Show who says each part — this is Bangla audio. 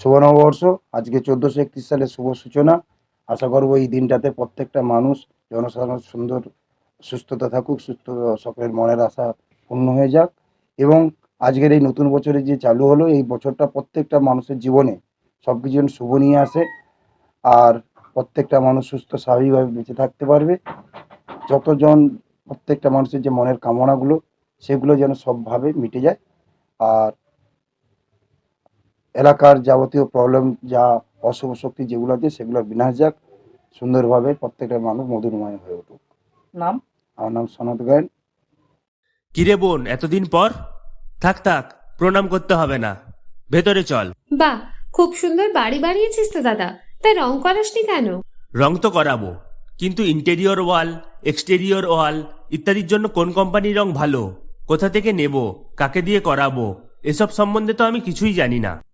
Speaker 1: শুভ নববর্ষ। আজকে চোদ্দোশো একত্রিশ সালের শুভ সূচনা। আশা করব এই দিনটাতে প্রত্যেকটা মানুষ জনসাধারণ সুন্দর, সুস্থতা থাকুক, সুস্থ সকলের মনের আশা পূর্ণ হয়ে যাক। এবং আজকের এই নতুন বছরে যে চালু হলো, এই বছরটা প্রত্যেকটা মানুষের জীবনে সব কিছু শুভ নিয়ে আসে। আর প্রত্যেকটা মানুষ সুস্থ, স্বাভাবিকভাবে বেঁচে থাকতে পারবে। যতজন প্রত্যেকটা মানুষের যে মনের কামনাগুলো, সেগুলো যেন সবভাবে মিটে যায়। আর এলাকার যাবতীয় প্রবলেম যা অশুভ শক্তি যেগুলো আছে সেগুলো বিনাশ যাক। সুন্দরভাবে প্রত্যেকটা মানুষ মধুরময় হয়ে উঠুক।
Speaker 2: নাম?
Speaker 1: আমার নাম সনদ গায়ন।
Speaker 3: কিরে বোন এতদিন পর? থাক থাক প্রণাম করতে হবে না। ভেতরে চল।
Speaker 4: বাহ খুব সুন্দর বাড়ি বানিয়েছিস তো দাদা। তাই রং করাসনি কেন?
Speaker 3: রং তো করাবো কিন্তু ইন্টেরিয়র ওয়াল এক্সটেরিয়র ওয়াল ইত্যাদির জন্য কোন কোম্পানির রং ভালো? কোথা থেকে নেব? কাকে দিয়ে করাবো? এসব সম্বন্ধে তো আমি কিছুই জানি না।